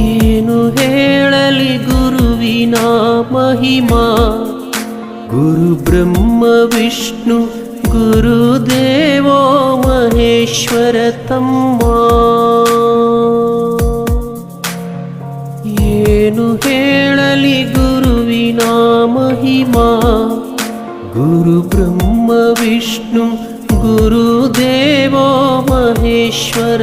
ಏನು ಹೇಳಲಿ ಗುರುವಿನ ಮಹಿಮಾ ಗುರು ಬ್ರಹ್ಮ ವಿಷ್ಣು ಗುರುದೇವೋ ಮಹೇಶ್ವರ ತಮ್ಮ ಏನು ಹೇಳಲಿ ಗುರುವಿನ ಮಹಿಮಾ ಗುರು ಬ್ರಹ್ಮ ವಿಷ್ಣು ಗುರುದೇವೋ ಮಹೇಶ್ವರ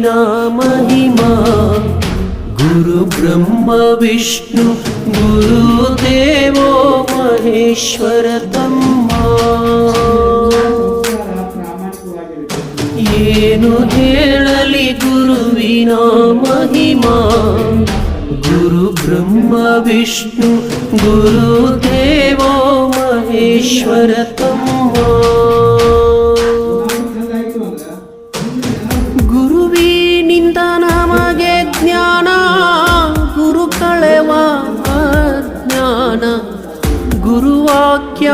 महिना महिमा गुरु ब्रह्म विष्णु गुरुदेवो महेश्वर तम्मा येनु हेळलि गुरुविना महिमा गुरु ब्रह्म विष्णु गुरुदेवो महेश्वर ಗುರುವಾಕ್ಯ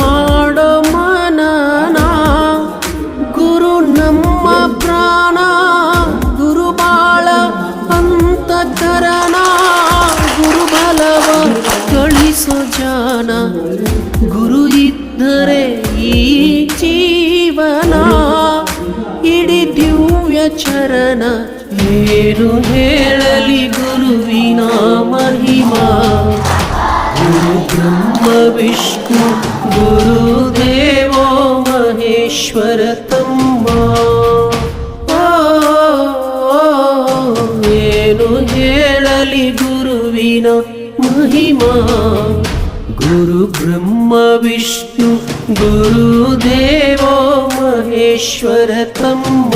ಮಾಡೋ ಮನನ. ಗುರು ನಮ್ಮ ಪ್ರಾಣ, ಗುರು ಬಾಳ ಗುರು ಬಲವ ಗಳಿಸೋ ಜಾನ. ಗುರು ಇದ್ದರೆ ಈ ಜೀವನ. ಇಡೀ ದಿವ್ಯ ಚರಣ ಏನು ಹೇಳಲಿ ಬ್ರಹ್ಮ ವಿಷ್ಣು ಗುರು ದೇವೋ ಮಹೇಶ್ವರ ತಮ್ಮ ಓ, ಏನು ಹೇಳಲಿ ಗುರುವಿನ ಮಹಿಮಾ ಗುರು ಬ್ರಹ್ಮ ವಿಷ್ಣು ಗುರು ದೇವೋ ಮಹೇಶ್ವರ ತಮ್ಮ